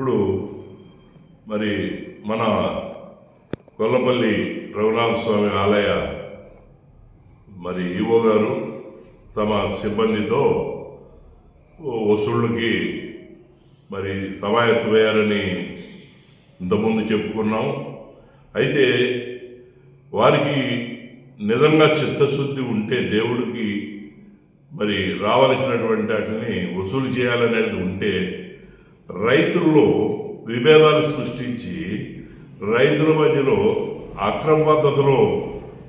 ఇప్పుడు మరి మన కొల్లపల్లి రఘునాథ స్వామి ఆలయ మరి ఈవో గారు తమ సిబ్బందితో వసూళ్ళకి మరి సమాయత్తమయ్యారని ఇంతకుముందు చెప్పుకున్నాం. అయితే వారికి నిజంగా చిత్తశుద్ధి ఉంటే దేవుడికి మరి రావలసినటువంటి వాటిని వసూలు చేయాలనేది ఉంటే రైతుల్లో విభేదాలు సృష్టించి రైతుల మధ్యలో అక్రమ పద్ధతిలో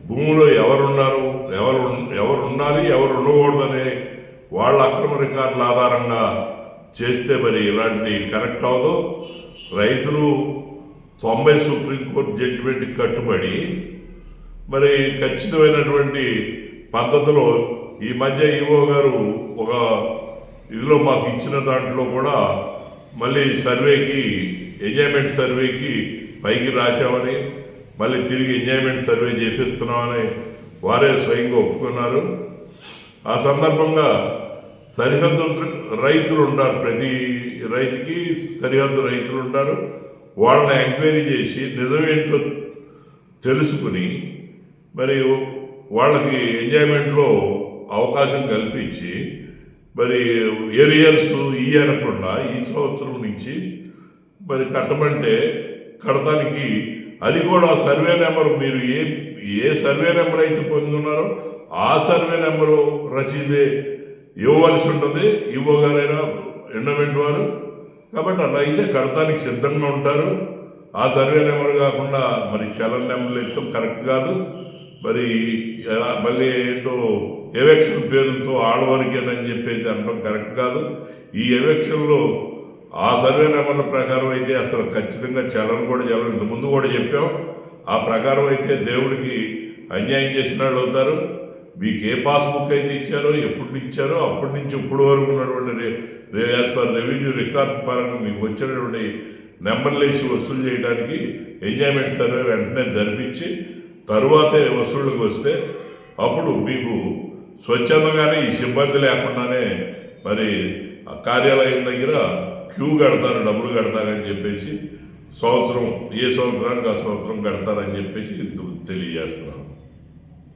భూమిలో ఎవరున్నారు ఎవరు ఎవరు ఉండాలి ఎవరు ఉండకూడదనే వాళ్ళ అక్రమ రికార్డుల ఆధారంగా చేస్తే మరి ఇలాంటిది కరెక్ట్ అవదు. రైతులు తొంభై సుప్రీంకోర్టు జడ్జిమెంట్కి కట్టుబడి మరి ఖచ్చితమైనటువంటి పద్ధతిలో ఈ మధ్య ఈవో గారు ఒక ఇదిలో మాకు ఇచ్చిన దాంట్లో కూడా మళ్ళీ సర్వేకి ఎంజాయ్మెంట్ సర్వేకి పైకి రాశామని మళ్ళీ తిరిగి ఎంజాయ్మెంట్ సర్వే చేపిస్తున్నామని వారే స్వయంగా ఒప్పుకున్నారు. ఆ సందర్భంగా సరిహద్దు రైతులు ఉంటారు ప్రతి రైతుకి సరిహద్దు రైతులు ఉంటారు. వాళ్ళని ఎంక్వైరీ చేసి నిజమేంటో తెలుసుకుని మరి వాళ్ళకి ఎంజాయ్మెంట్లో అవకాశం కల్పించి మరి ఏరియర్స్ ఈ అనకుండా ఈ సంవత్సరం నుంచి మరి కట్టమంటే కడతానికి అది కూడా సర్వే నెంబర్ మీరు ఏ ఏ సర్వే నెంబర్ అయితే పొందున్నారో ఆ సర్వే నెంబరు రసీదే ఇవ్వవలసి ఉంటుంది. ఇవ్వగారైనా ఎండమెంట్ వారు. కాబట్టి అలా అయితే కడతానికి సిద్ధంగా ఉంటారు. ఆ సర్వే నెంబర్ కాకుండా మరి చలన్ నెంబర్లు ఎత్తం కరెక్ట్ కాదు. మరి ఎలా మళ్ళీ ఏంటో ఎలక్షన్ పేర్లతో ఆడవరికేనని చెప్పేది అనడం కరెక్ట్ కాదు. ఈ ఎలక్షన్లో ఆ సర్వే నెంబర్ల ప్రకారం అయితే అసలు ఖచ్చితంగా చలనం కూడా చలం ఇంత ముందు కూడా చెప్పాం ఆ ప్రకారం అయితే దేవుడికి అన్యాయం చేసిన వాళ్ళు అవుతారు. మీకు ఏ పాస్బుక్ అయితే ఇచ్చారో ఎప్పుడు ఇచ్చారో అప్పటి నుంచి ఇప్పుడు వరకు ఉన్నటువంటి రే రే యాజ్ ఫర్ రెవెన్యూ రికార్డ్ పరంగా మీకు వచ్చినటువంటి నెంబర్లు వేసి వసూలు చేయడానికి ఎంజాయ్మెంట్ సర్వే వెంటనే జరిపించి తరువాతే వసూళ్ళకి వస్తే అప్పుడు మీకు స్వచ్ఛందంగానే ఈ సిబ్బంది లేకుండానే మరి కార్యాలయం దగ్గర క్యూ కడతారు డబ్బులు కడతారని చెప్పేసి సంవత్సరం ఏ సంవత్సరానికి ఆ సంవత్సరం కడతారని చెప్పేసి తెలియజేస్తున్నాను.